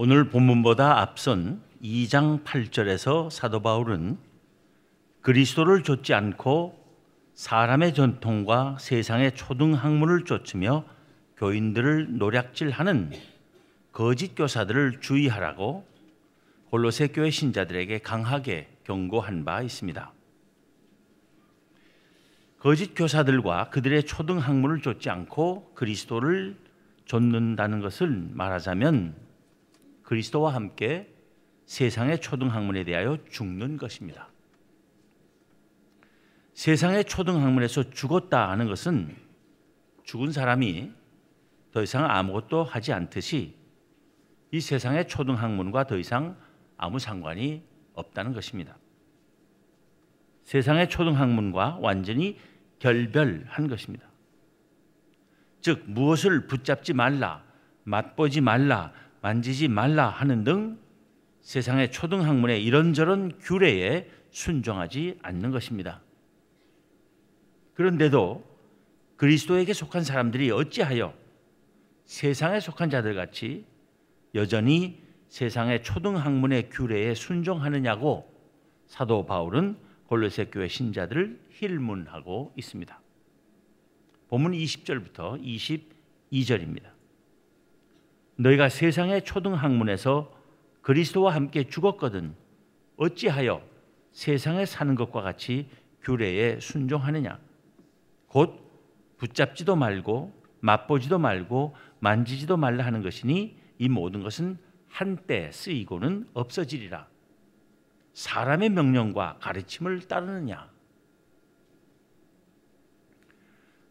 오늘 본문보다 앞선 2장 8절에서 사도 바울은 그리스도를 좇지 않고 사람의 전통과 세상의 초등 학문을 쫓으며 교인들을 노략질하는 거짓 교사들을 주의하라고 골로새 교회 신자들에게 강하게 경고한 바 있습니다. 거짓 교사들과 그들의 초등 학문을 좇지 않고 그리스도를 좇는다는 것을 말하자면 그리스도와 함께 세상의 초등 학문에 대하여 죽는 것입니다. 세상의 초등 학문에서 죽었다 하는 것은 죽은 사람이 더 이상 아무것도 하지 않듯이 이 세상의 초등 학문과 더 이상 아무 상관이 없다는 것입니다. 세상의 초등 학문과 완전히 결별한 것입니다. 즉 무엇을 붙잡지 말라, 맛보지 말라, 만지지 말라 하는 등 세상의 초등 학문의 이런저런 규례에 순종하지 않는 것입니다. 그런데도 그리스도에게 속한 사람들이 어찌하여 세상에 속한 자들 같이 여전히 세상의 초등 학문의 규례에 순종하느냐고 사도 바울은 골로새 교회 신자들을 힐문하고 있습니다. 본문 20절부터 22절입니다. 너희가 세상의 초등 학문에서 그리스도와 함께 죽었거든 어찌하여 세상에 사는 것과 같이 규례에 순종하느냐 곧 붙잡지도 말고 맛보지도 말고 만지지도 말라 하는 것이니 이 모든 것은 한때 쓰이고는 없어지리라. 사람의 명령과 가르침을 따르느냐?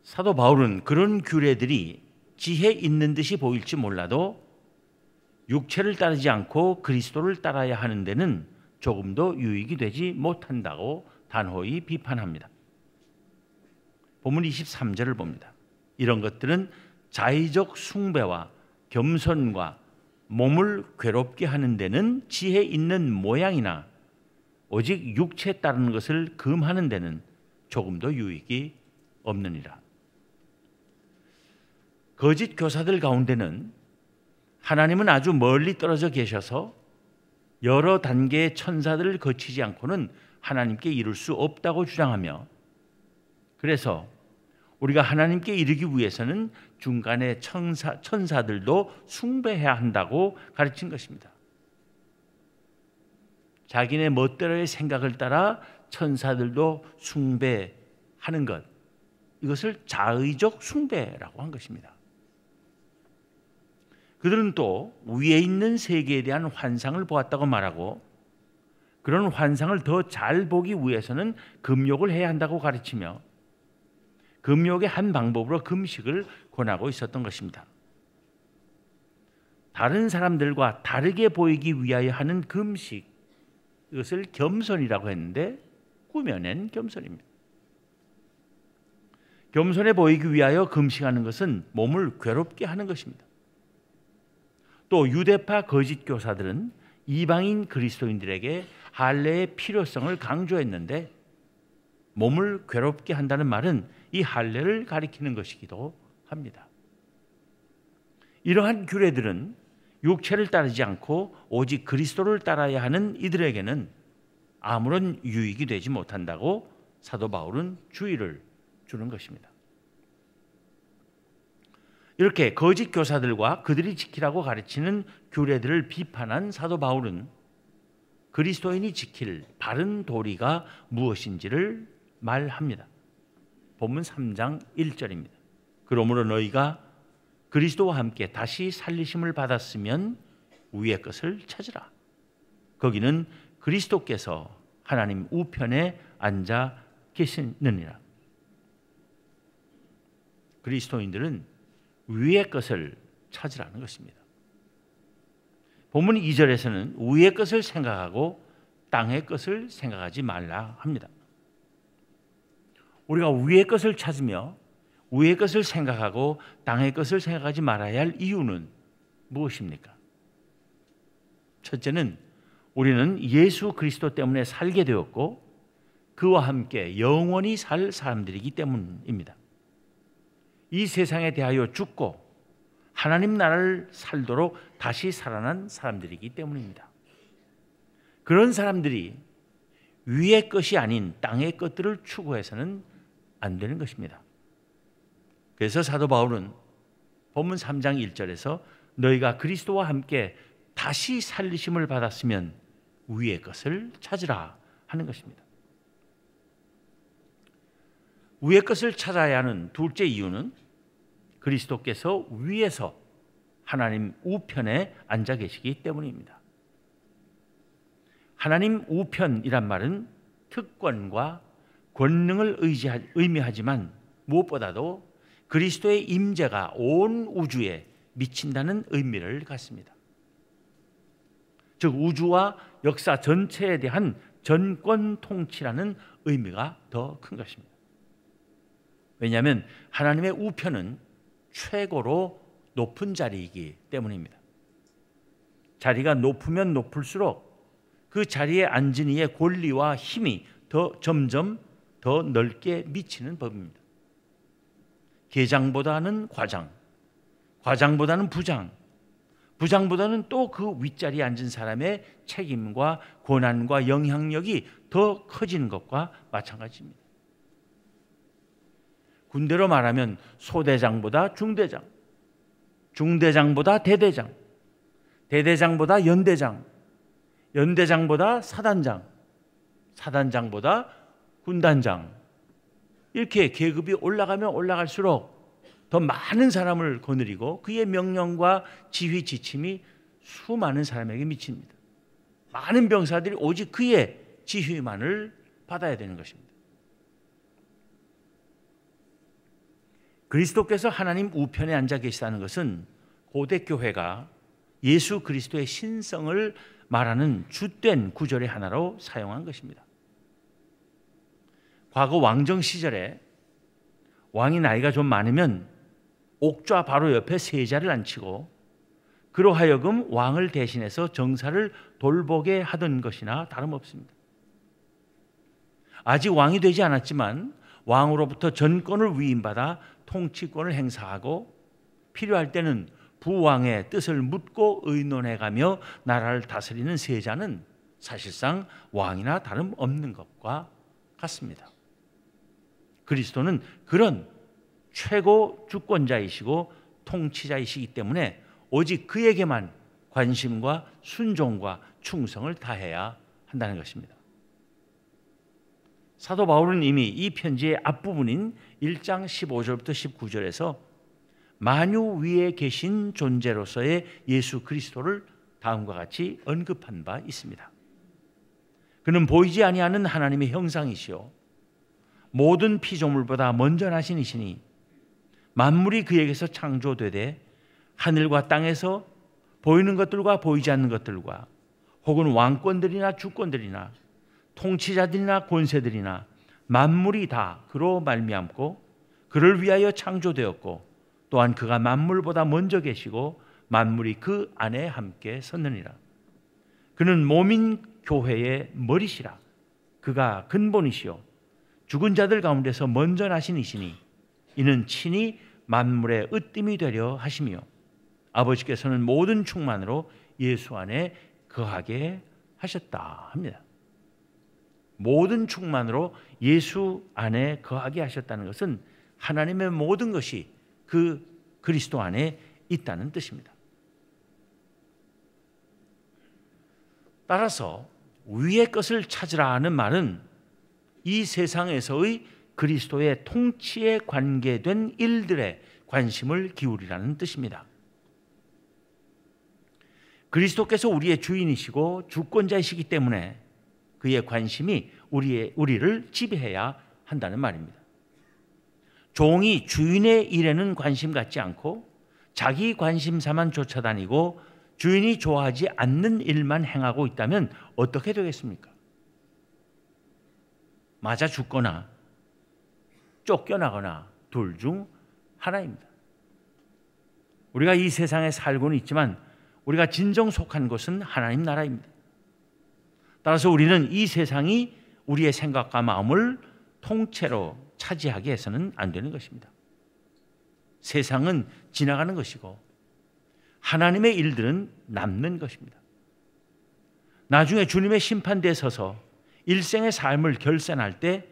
사도 바울은 그런 규례들이 지혜 있는 듯이 보일지 몰라도 육체를 따르지 않고 그리스도를 따라야 하는 데는 조금도 유익이 되지 못한다고 단호히 비판합니다. 본문 23절을 봅니다. 이런 것들은 자의적 숭배와 겸손과 몸을 괴롭게 하는 데는 지혜 있는 모양이나 오직 육체에 따르는 것을 금하는 데는 조금도 유익이 없느니라. 거짓 교사들 가운데는 하나님은 아주 멀리 떨어져 계셔서 여러 단계의 천사들을 거치지 않고는 하나님께 이룰 수 없다고 주장하며 그래서 우리가 하나님께 이르기 위해서는 중간에 천사, 천사들도 숭배해야 한다고 가르친 것입니다. 자기네 멋대로의 생각을 따라 천사들도 숭배하는 것. 이것을 자의적 숭배라고 한 것입니다. 그들은 또 위에 있는 세계에 대한 환상을 보았다고 말하고 그런 환상을 더 잘 보기 위해서는 금욕을 해야 한다고 가르치며 금욕의 한 방법으로 금식을 권하고 있었던 것입니다. 다른 사람들과 다르게 보이기 위하여 하는 금식 이것을 겸손이라고 했는데 꾸며낸 겸손입니다. 겸손해 보이기 위하여 금식하는 것은 몸을 괴롭게 하는 것입니다. 또 유대파 거짓 교사들은 이방인 그리스도인들에게 할례의 필요성을 강조했는데 몸을 괴롭게 한다는 말은 이 할례를 가리키는 것이기도 합니다. 이러한 규례들은 육체를 따르지 않고 오직 그리스도를 따라야 하는 이들에게는 아무런 유익이 되지 못한다고 사도 바울은 주의를 주는 것입니다. 이렇게 거짓 교사들과 그들이 지키라고 가르치는 규례들을 비판한 사도 바울은 그리스도인이 지킬 바른 도리가 무엇인지를 말합니다. 본문 3장 1절입니다. 그러므로 너희가 그리스도와 함께 다시 살리심을 받았으면 위의 것을 찾으라. 거기는 그리스도께서 하나님 우편에 앉아 계시느니라. 그리스도인들은 위의 것을 찾으라는 것입니다. 본문 2절에서는 위의 것을 생각하고 땅의 것을 생각하지 말라 합니다. 우리가 위의 것을 찾으며 위의 것을 생각하고 땅의 것을 생각하지 말아야 할 이유는 무엇입니까? 첫째는 우리는 예수 그리스도 때문에 살게 되었고 그와 함께 영원히 살 사람들이기 때문입니다. 이 세상에 대하여 죽고 하나님 나라를 살도록 다시 살아난 사람들이기 때문입니다. 그런 사람들이 위의 것이 아닌 땅의 것들을 추구해서는 안 되는 것입니다. 그래서 사도 바울은 본문 3장 1절에서 너희가 그리스도와 함께 다시 살리심을 받았으면 위의 것을 찾으라 하는 것입니다. 위의 것을 찾아야 하는 둘째 이유는 그리스도께서 위에서 하나님 우편에 앉아 계시기 때문입니다. 하나님 우편이란 말은 특권과 권능을 의미하지만 무엇보다도 그리스도의 임재가 온 우주에 미친다는 의미를 갖습니다. 즉 우주와 역사 전체에 대한 전권 통치라는 의미가 더 큰 것입니다. 왜냐하면 하나님의 우편은 최고로 높은 자리이기 때문입니다. 자리가 높으면 높을수록 그 자리에 앉은 이의 권리와 힘이 더 점점 더 넓게 미치는 법입니다. 계장보다는 과장, 과장보다는 부장, 부장보다는 또 그 윗자리에 앉은 사람의 책임과 권한과 영향력이 더 커지는 것과 마찬가지입니다. 군대로 말하면 소대장보다 중대장, 중대장보다 대대장, 대대장보다 연대장, 연대장보다 사단장, 사단장보다 군단장. 이렇게 계급이 올라가면 올라갈수록 더 많은 사람을 거느리고 그의 명령과 지휘 지침이 수많은 사람에게 미칩니다. 많은 병사들이 오직 그의 지휘만을 받아야 되는 것입니다. 그리스도께서 하나님 우편에 앉아 계시다는 것은 고대 교회가 예수 그리스도의 신성을 말하는 주된 구절의 하나로 사용한 것입니다. 과거 왕정 시절에 왕이 나이가 좀 많으면 옥좌 바로 옆에 세자를 앉히고 그로 하여금 왕을 대신해서 정사를 돌보게 하던 것이나 다름없습니다. 아직 왕이 되지 않았지만 왕으로부터 전권을 위임받아 통치권을 행사하고 필요할 때는 부왕의 뜻을 묻고 의논해가며 나라를 다스리는 세자는 사실상 왕이나 다름없는 것과 같습니다. 그리스도는 그런 최고 주권자이시고 통치자이시기 때문에 오직 그에게만 관심과 순종과 충성을 다해야 한다는 것입니다. 사도 바울은 이미 이 편지의 앞부분인 1장 15절부터 19절에서 만유 위에 계신 존재로서의 예수 그리스도를 다음과 같이 언급한 바 있습니다. 그는 보이지 아니하는 하나님의 형상이시요 모든 피조물보다 먼저 나신 이시니 만물이 그에게서 창조되되 하늘과 땅에서 보이는 것들과 보이지 않는 것들과 혹은 왕권들이나 주권들이나 통치자들이나 권세들이나 만물이 다 그로 말미암고 그를 위하여 창조되었고 또한 그가 만물보다 먼저 계시고 만물이 그 안에 함께 섰느니라. 그는 몸인 교회의 머리시라. 그가 근본이시요 죽은 자들 가운데서 먼저 나신 이시니 이는 친히 만물의 으뜸이 되려 하시며 아버지께서는 모든 충만으로 예수 안에 거하게 하셨다 합니다. 모든 충만으로 예수 안에 거하게 하셨다는 것은 하나님의 모든 것이 그 그리스도 안에 있다는 뜻입니다. 따라서 위의 것을 찾으라 하는 말은 이 세상에서의 그리스도의 통치에 관계된 일들에 관심을 기울이라는 뜻입니다. 그리스도께서 우리의 주인이시고 주권자이시기 때문에 그의 관심이 우리의 우리를 지배해야 한다는 말입니다. 종이 주인의 일에는 관심 갖지 않고 자기 관심사만 쫓아다니고 주인이 좋아하지 않는 일만 행하고 있다면 어떻게 되겠습니까? 맞아 죽거나 쫓겨나거나 둘 중 하나입니다. 우리가 이 세상에 살고는 있지만 우리가 진정 속한 곳은 하나님 나라입니다. 따라서 우리는 이 세상이 우리의 생각과 마음을 통째로 차지하게 해서는 안 되는 것입니다. 세상은 지나가는 것이고 하나님의 일들은 남는 것입니다. 나중에 주님의 심판대에 서서 일생의 삶을 결산할 때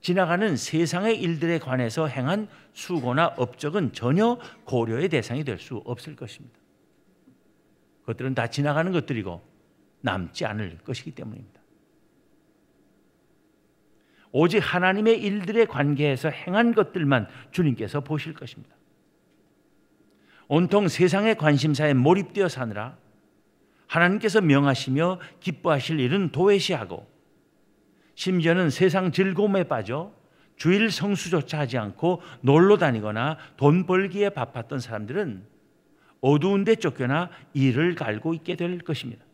지나가는 세상의 일들에 관해서 행한 수고나 업적은 전혀 고려의 대상이 될 수 없을 것입니다. 그것들은 다 지나가는 것들이고 남지 않을 것이기 때문입니다. 오직 하나님의 일들의 관계에서 행한 것들만 주님께서 보실 것입니다. 온통 세상의 관심사에 몰입되어 사느라 하나님께서 명하시며 기뻐하실 일은 도외시하고 심지어는 세상 즐거움에 빠져 주일 성수조차 하지 않고 놀러 다니거나 돈 벌기에 바빴던 사람들은 어두운 데 쫓겨나 일을 갈고 있게 될 것입니다.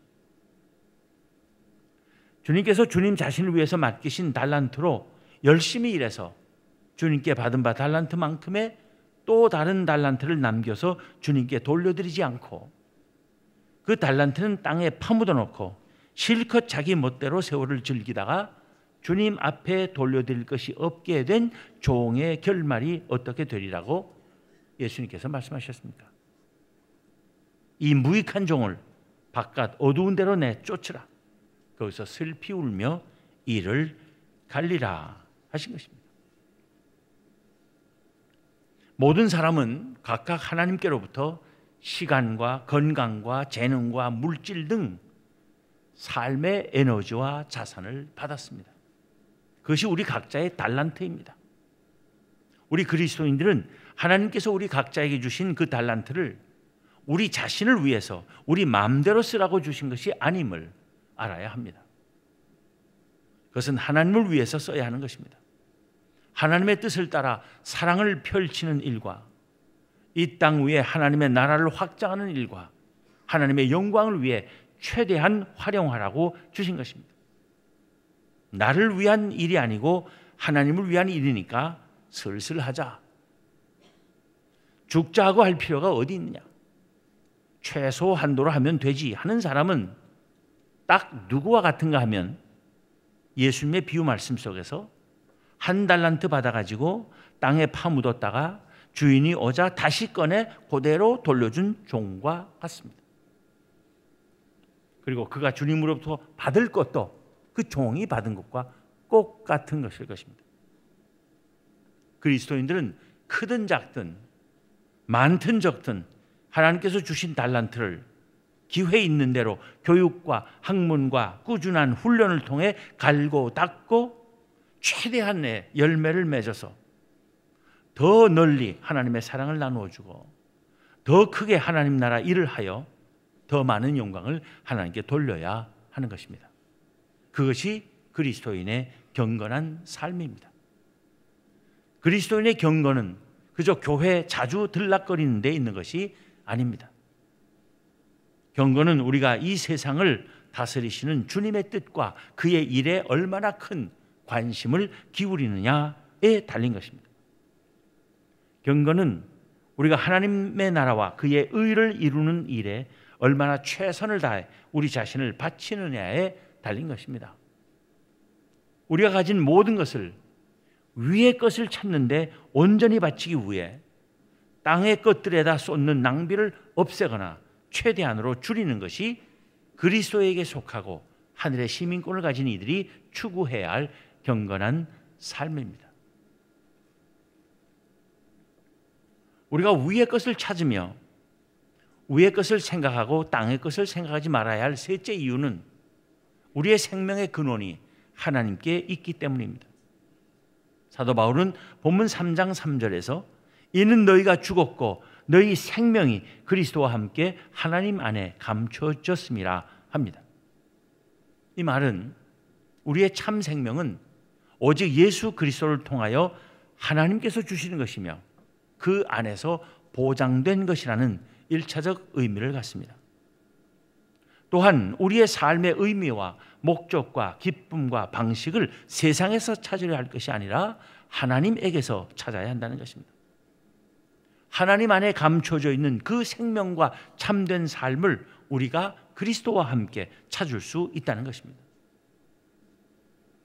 주님께서 주님 자신을 위해서 맡기신 달란트로 열심히 일해서 주님께 받은 바 달란트만큼의 또 다른 달란트를 남겨서 주님께 돌려드리지 않고 그 달란트는 땅에 파묻어 놓고 실컷 자기 멋대로 세월을 즐기다가 주님 앞에 돌려드릴 것이 없게 된 종의 결말이 어떻게 되리라고 예수님께서 말씀하셨습니까? 이 무익한 종을 바깥 어두운 데로 내쫓으라. 거기서 슬피 울며 이를 갈리라 하신 것입니다. 모든 사람은 각각 하나님께로부터 시간과 건강과 재능과 물질 등 삶의 에너지와 자산을 받았습니다. 그것이 우리 각자의 달란트입니다. 우리 그리스도인들은 하나님께서 우리 각자에게 주신 그 달란트를 우리 자신을 위해서 우리 마음대로 쓰라고 주신 것이 아님을 알아야 합니다. 그것은 하나님을 위해서 써야 하는 것입니다. 하나님의 뜻을 따라 사랑을 펼치는 일과 이 땅 위에 하나님의 나라를 확장하는 일과 하나님의 영광을 위해 최대한 활용하라고 주신 것입니다. 나를 위한 일이 아니고 하나님을 위한 일이니까 슬슬 하자. 죽자 하고 할 필요가 어디 있느냐? 최소 한도로 하면 되지 하는 사람은 딱 누구와 같은가 하면 예수님의 비유 말씀 속에서 한 달란트 받아가지고 땅에 파묻었다가 주인이 오자 다시 꺼내 그대로 돌려준 종과 같습니다. 그리고 그가 주님으로부터 받을 것도 그 종이 받은 것과 꼭 같은 것일 것입니다. 그리스도인들은 크든 작든 많든 적든 하나님께서 주신 달란트를 기회 있는 대로 교육과 학문과 꾸준한 훈련을 통해 갈고 닦고 최대한의 열매를 맺어서 더 널리 하나님의 사랑을 나누어 주고 더 크게 하나님 나라 일을 하여 더 많은 영광을 하나님께 돌려야 하는 것입니다. 그것이 그리스도인의 경건한 삶입니다. 그리스도인의 경건은 그저 교회 자주 들락거리는 데 있는 것이 아닙니다. 경건은 우리가 이 세상을 다스리시는 주님의 뜻과 그의 일에 얼마나 큰 관심을 기울이느냐에 달린 것입니다. 경건은 우리가 하나님의 나라와 그의 의를 이루는 일에 얼마나 최선을 다해 우리 자신을 바치느냐에 달린 것입니다. 우리가 가진 모든 것을 위의 것을 찾는데 온전히 바치기 위해 땅의 것들에다 쏟는 낭비를 없애거나 최대한으로 줄이는 것이 그리스도에게 속하고 하늘의 시민권을 가진 이들이 추구해야 할 경건한 삶입니다. 우리가 위의 것을 찾으며 위의 것을 생각하고 땅의 것을 생각하지 말아야 할 셋째 이유는 우리의 생명의 근원이 하나님께 있기 때문입니다. 사도 바울은 본문 3장 3절에서 이는 너희가 죽었고 너희 생명이 그리스도와 함께 하나님 안에 감춰졌음이라 합니다. 이 말은 우리의 참 생명은 오직 예수 그리스도를 통하여 하나님께서 주시는 것이며 그 안에서 보장된 것이라는 일차적 의미를 갖습니다. 또한 우리의 삶의 의미와 목적과 기쁨과 방식을 세상에서 찾으려 할 것이 아니라 하나님에게서 찾아야 한다는 것입니다. 하나님 안에 감춰져 있는 그 생명과 참된 삶을 우리가 그리스도와 함께 찾을 수 있다는 것입니다.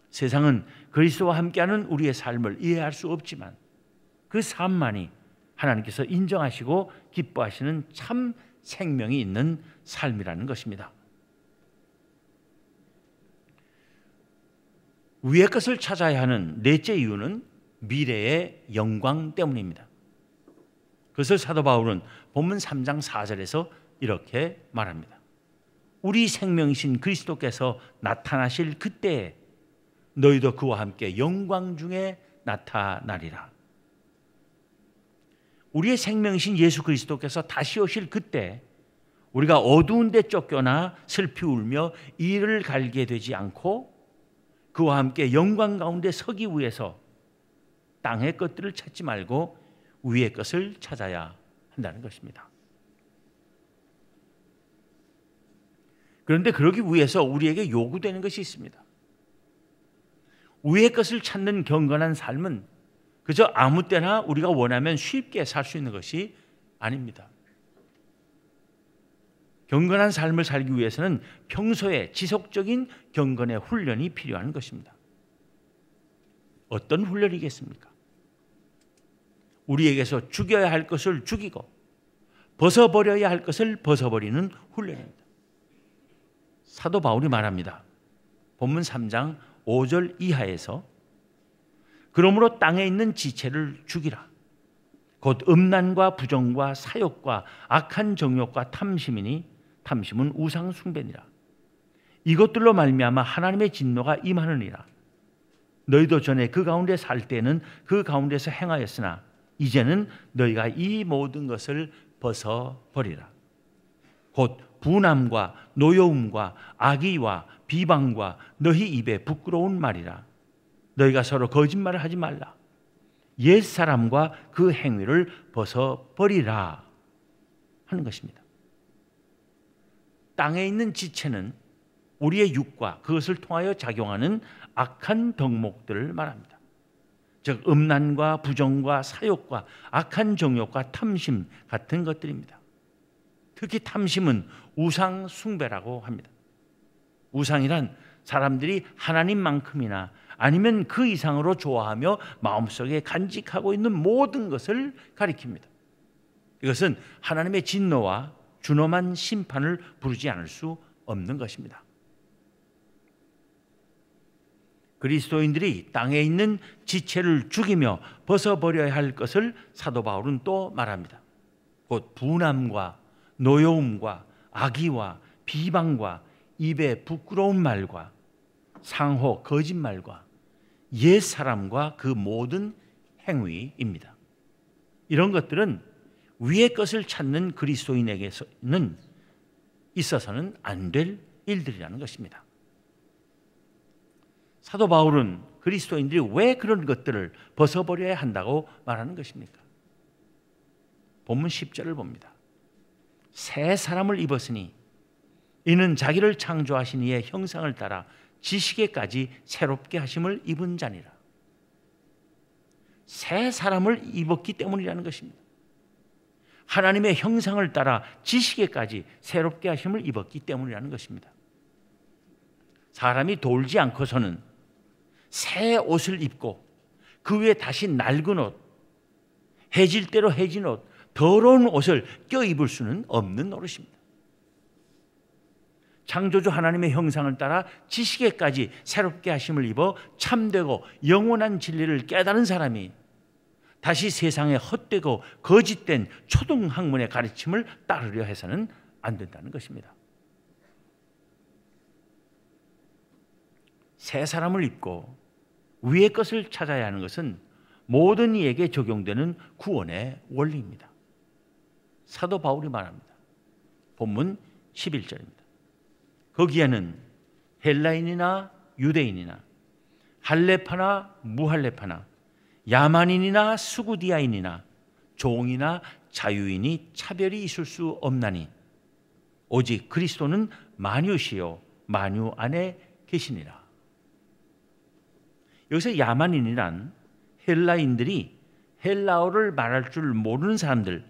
세상은 그리스도와 함께하는 우리의 삶을 이해할 수 없지만 그 삶만이 하나님께서 인정하시고 기뻐하시는 참 생명이 있는 삶이라는 것입니다. 위의 것을 찾아야 하는 넷째 이유는 미래의 영광 때문입니다. 그것을 사도 바울은 본문 3장 4절에서 이렇게 말합니다. 우리 생명이신 그리스도께서 나타나실 그때에 너희도 그와 함께 영광 중에 나타나리라. 우리의 생명이신 예수 그리스도께서 다시 오실 그때 우리가 어두운 데 쫓겨나 슬피 울며 이를 갈게 되지 않고 그와 함께 영광 가운데 서기 위해서 땅의 것들을 찾지 말고 위의 것을 찾아야 한다는 것입니다. 그런데 그러기 위해서 우리에게 요구되는 것이 있습니다. 위의 것을 찾는 경건한 삶은 그저 아무 때나 우리가 원하면 쉽게 살 수 있는 것이 아닙니다. 경건한 삶을 살기 위해서는 평소에 지속적인 경건의 훈련이 필요한 것입니다. 어떤 훈련이겠습니까? 우리에게서 죽여야 할 것을 죽이고 벗어버려야 할 것을 벗어버리는 훈련입니다. 사도 바울이 말합니다. 본문 3장 5절 이하에서 그러므로 땅에 있는 지체를 죽이라. 곧 음란과 부정과 사욕과 악한 정욕과 탐심이니 탐심은 우상 숭배니라. 이것들로 말미암아 하나님의 진노가 임하느니라. 너희도 전에 그 가운데 살 때는 그 가운데서 행하였으나 이제는 너희가 이 모든 것을 벗어 버리라. 곧 분함과 노여움과 악의와 비방과 너희 입에 부끄러운 말이라. 너희가 서로 거짓말을 하지 말라. 옛 사람과 그 행위를 벗어 버리라 하는 것입니다. 땅에 있는 지체는 우리의 육과 그것을 통하여 작용하는 악한 덕목들을 말합니다. 즉 음란과 부정과 사욕과 악한 정욕과 탐심 같은 것들입니다. 특히 탐심은 우상 숭배라고 합니다. 우상이란 사람들이 하나님만큼이나 아니면 그 이상으로 좋아하며 마음속에 간직하고 있는 모든 것을 가리킵니다. 이것은 하나님의 진노와 준엄한 심판을 부르지 않을 수 없는 것입니다. 그리스도인들이 땅에 있는 지체를 죽이며 벗어버려야 할 것을 사도 바울은 또 말합니다. 곧 분함과 노여움과 악의와 비방과 입에 부끄러운 말과 상호 거짓말과 옛 사람과 그 모든 행위입니다. 이런 것들은 위의 것을 찾는 그리스도인에게는 있어서는 안 될 일들이라는 것입니다. 사도 바울은 그리스도인들이 왜 그런 것들을 벗어버려야 한다고 말하는 것입니까? 본문 10절을 봅니다. 새 사람을 입었으니 이는 자기를 창조하신 이의 형상을 따라 지식에까지 새롭게 하심을 입은 자니라. 새 사람을 입었기 때문이라는 것입니다. 하나님의 형상을 따라 지식에까지 새롭게 하심을 입었기 때문이라는 것입니다. 사람이 돌지 않고서는 새 옷을 입고 그 위에 다시 낡은 옷, 해질 대로 해진 옷, 더러운 옷을 껴입을 수는 없는 노릇입니다. 창조주 하나님의 형상을 따라 지식에까지 새롭게 하심을 입어 참되고 영원한 진리를 깨달은 사람이 다시 세상에 헛되고 거짓된 초등학문의 가르침을 따르려 해서는 안 된다는 것입니다. 새 사람을 입고 위의 것을 찾아야 하는 것은 모든 이에게 적용되는 구원의 원리입니다. 사도 바울이 말합니다. 본문 11절입니다. 거기에는 헬라인이나 유대인이나 할레파나 무할레파나 야만인이나 수구디아인이나 종이나 자유인이 차별이 있을 수 없나니 오직 그리스도는 만유시요 만유 안에 계시니라. 여기서 야만인이란 헬라인들이 헬라어를 말할 줄 모르는 사람들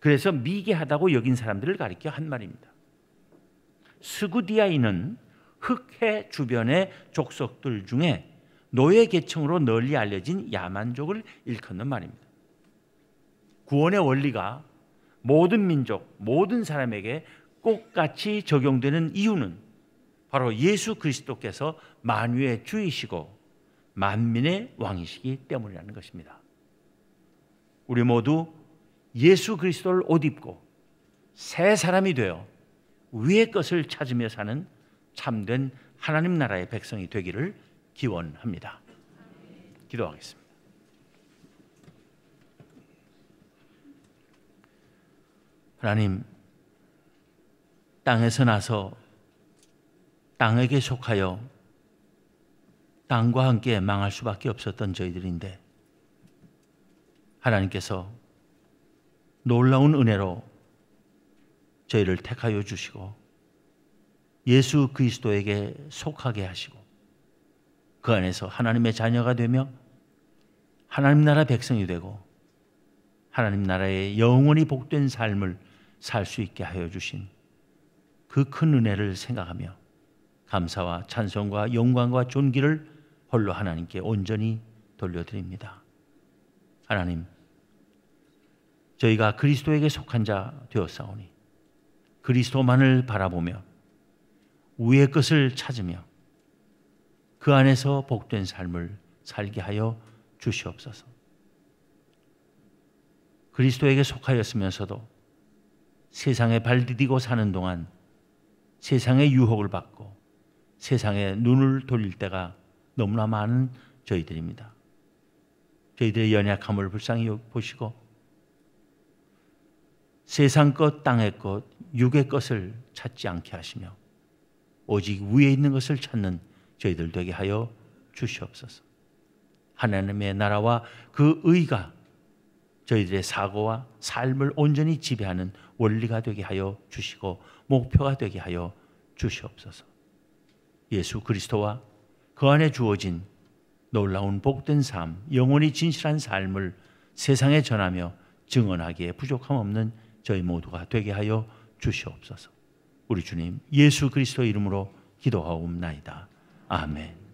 그래서 미개하다고 여긴 사람들을 가리켜 한 말입니다. 스구디아인은 흑해 주변의 족속들 중에 노예 계층으로 널리 알려진 야만족을 일컫는 말입니다. 구원의 원리가 모든 민족, 모든 사람에게 똑같이 적용되는 이유는 바로 예수 그리스도께서 만유의 주이시고 만민의 왕이시기 때문이라는 것입니다. 우리 모두 예수 그리스도를 옷 입고 새 사람이 되어 위의 것을 찾으며 사는 참된 하나님 나라의 백성이 되기를 기원합니다. 기도하겠습니다. 하나님, 땅에서 나서 땅에게 속하여 땅과 함께 망할 수밖에 없었던 저희들인데 하나님께서 놀라운 은혜로 저희를 택하여 주시고 예수 그리스도에게 속하게 하시고 그 안에서 하나님의 자녀가 되며 하나님 나라 백성이 되고 하나님 나라의 영원히 복된 삶을 살 수 있게 하여 주신 그 큰 은혜를 생각하며 감사와 찬송과 영광과 존귀를 홀로 하나님께 온전히 돌려드립니다. 하나님, 저희가 그리스도에게 속한 자 되었사오니 그리스도만을 바라보며 위의 것을 찾으며 그 안에서 복된 삶을 살게 하여 주시옵소서. 그리스도에게 속하였으면서도 세상에 발 디디고 사는 동안 세상의 유혹을 받고 세상에 눈을 돌릴 때가 너무나 많은 저희들입니다. 저희들의 연약함을 불쌍히 보시고 세상 것, 땅의 것, 육의 것을 찾지 않게 하시며 오직 위에 있는 것을 찾는 저희들 되게 하여 주시옵소서. 하나님의 나라와 그 의가 저희들의 사고와 삶을 온전히 지배하는 원리가 되게 하여 주시고 목표가 되게 하여 주시옵소서. 예수 그리스도와 그 안에 주어진 놀라운 복된 삶, 영원히 진실한 삶을 세상에 전하며 증언하기에 부족함 없는 저희 모두가 되게 하여 주시옵소서. 우리 주님 예수 그리스도 이름으로 기도하옵나이다. 아멘.